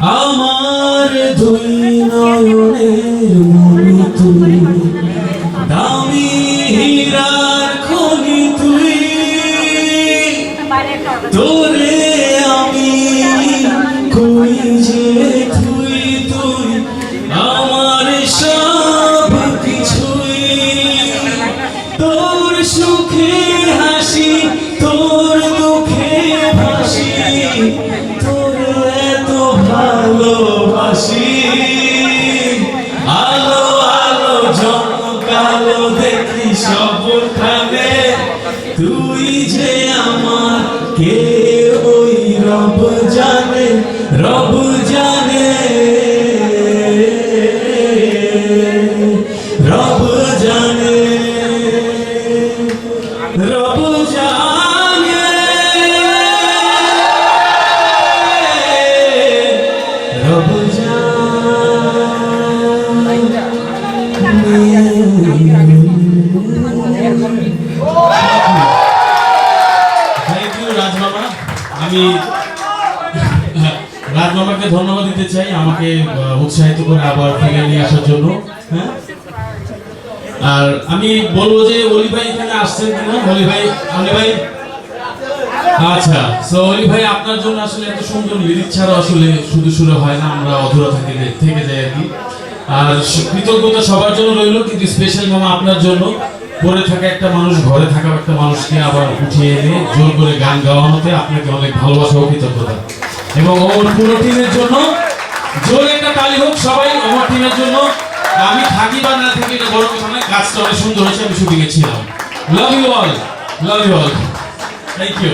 আমার দুই নয়নের মনি তুই দামি হীরার খনি তুই। তোরে আমি কই যে তুই তুই, আমার সব কিছুই। তোর সুখে ভালোবাসি। আলো আলো, জমকালো দেখি সবখানে। তুই যে আমার কে ওই রব জানে রব জানে। রব জানে। রব আমি, রাজমামাকে ধন্যবাদ দিতে চাই আমাকে উৎসাহিত করে আবার ফিরে নিয়ে আসার জন্য হ্যাঁ? আর আমি বলব যে অলি ভাই এখানে আসছেন কিনা? অলি ভাই অলি ভাই? আচ্ছা সো অলি ভাই, আপনার জন্য আসলে এত সুন্দর লিরিক ছাড়া আসলে শুধু শুরু হয় না, আমরা অধুরা থেকে থেকে যাই আর কি। আর কৃতজ্ঞতা সবার জন্য রইল, কিন্তু স্পেশাল মামা আপনার জন্য পড়ে থাকা একটা মানুষ, ঘরে থাকা একটা মানুষকে আবার উঠিয়ে এনে জোর করে গান গাওয়ানোতে আপনাকে অনেক ভালোবাসা ও কৃতজ্ঞতা। এবং ওর পুরো টিমের জন্য জোর একটা তালি হোক সবাই, আমার টিমের জন্য। আমি থাকি বা না থাকি এটা বড় কথা না কাজটা অনেক সুন্দর হয়েছে, আমি শুটিংয়ে ছিলাম। Love you all love you all thank you